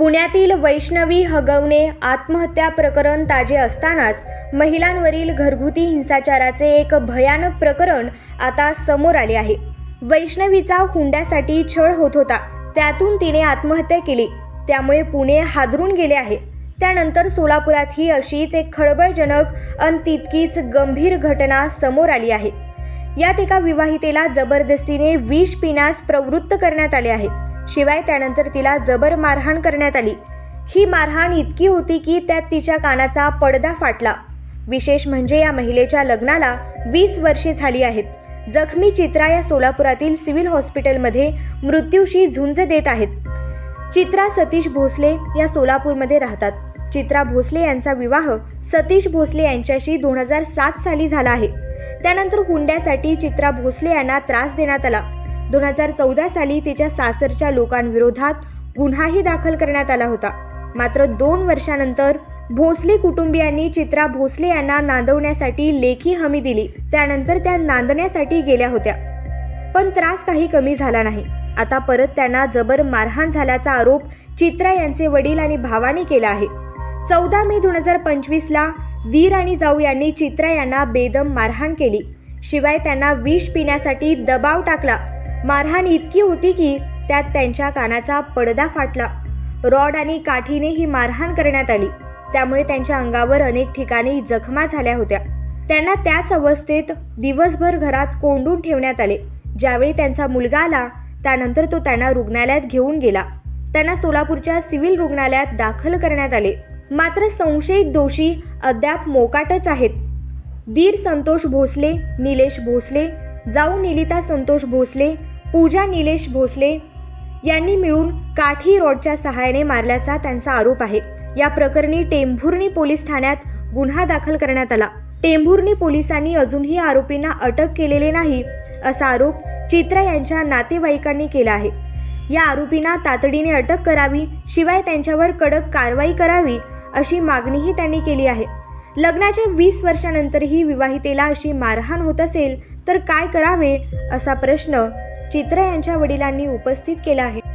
पुण्यातील वैष्णवी हगवणे आत्महत्या प्रकरण ताजे असतानाच महिलांवरील घरगुती हिंसाचाराचे एक भयानक प्रकरण आता समोर आले आहे. वैष्णवीचा हुंड्यासाठी छळ होत होता. त्यातून तिने आत्महत्या केली. त्यामुळे पुणे हादरून गेले आहे. त्यानंतर सोलापुरात ही अशीच एक खळबळजनक अन तितकीच गंभीर घटना समोर आली आहे. यात एका विवाहितेला जबरदस्तीने विष पिण्यास प्रवृत्त करण्यात आले आहे. शिवाय त्यानंतर तिला जबर मारहाण करण्यात आली. ही मारहाण इतकी होती की त्यात तिच्या कानाचा पडदा फाटला. विशेष म्हणजे या महिलेच्या लग्नाला वीस वर्षे झाली आहेत. जखमी चित्रा या सोलापुरातील सिव्हिल हॉस्पिटलमध्ये मृत्यूशी झुंज देत आहेत. चित्रा सतीश भोसले या सोलापूरमध्ये राहतात. चित्रा भोसले यांचा विवाह सतीश भोसले यांच्याशी दोन हजार सात साली झाला आहे. त्यानंतर हुंड्यासाठी चित्रा भोसले यांना त्रास देण्यात आला. दोन हजार चौदा साली तिच्या सासरच्या लोकांविरोधात गुन्हाही दाखल करण्यात आला होता. मात्र दोन वर्षानंतर भोसले कुटुंबियांनी चित्रा भोसले यांना नांदवण्यासाठी लेखी हमी दिली. त्यानंतर त्या नांदण्यासाठी गेल्या होत्या. पण त्रास काही कमी झाला नाही. आता परत त्यांना जबर मारहाण झाल्याचा आरोप चित्रा यांचे वडील आणि भावाने केला आहे. चौदा मे दोन हजार पंचवीसला वीर आणि जाऊ यांनी चित्रा यांना बेदम मारहाण केली. शिवाय त्यांना विष पिण्यासाठी दबाव टाकला. मारहाण इतकी होती की त्यात त्यांच्या कानाचा पडदा फाटला. रॉड आणि काठीने ही मारहाण करण्यात आली. त्यामुळे त्यांच्या अंगावर अनेक ठिकाणी जखमा झाल्या होत्या. त्यांना त्याच अवस्थेत दिवसभर घरात कोंडून ठेवण्यात आले. ज्यावेळी त्यांचा मुलगा आला त्यानंतर तो त्यांना रुग्णालयात घेऊन गेला. त्यांना सोलापूरच्या सिव्हिल रुग्णालयात दाखल करण्यात आले. मात्र संशयित दोषी अद्याप मोकाटच आहेत. दीर संतोष भोसले निलेश भोसले जाऊ निलिता संतोष भोसले पूजा निलेश भोसले यांनी मिळून काठी रोडच्या सहाय्याने मारल्याचा त्यांचा आरोप आहे. या प्रकरणी टेंभुर्णी पोलीस ठाण्यात गुन्हा दाखल करण्यात आला. टेंभुर्णी पोलिसांनी अजूनही आरोपींना अटक केलेले नाही असा आरोप चित्रा यांच्या नातेवाईकांनी केला आहे. या आरोपींना तातडीने अटक करावी शिवाय त्यांच्यावर कडक कारवाई करावी अशी मागणीही त्यांनी केली आहे. लग्नाच्या वीस वर्षानंतरही विवाहितेला अशी मारहाण होत असेल तर काय करावे असा प्रश्न चित्रा यांच्या वडिलांनी उपस्थित केला आहे.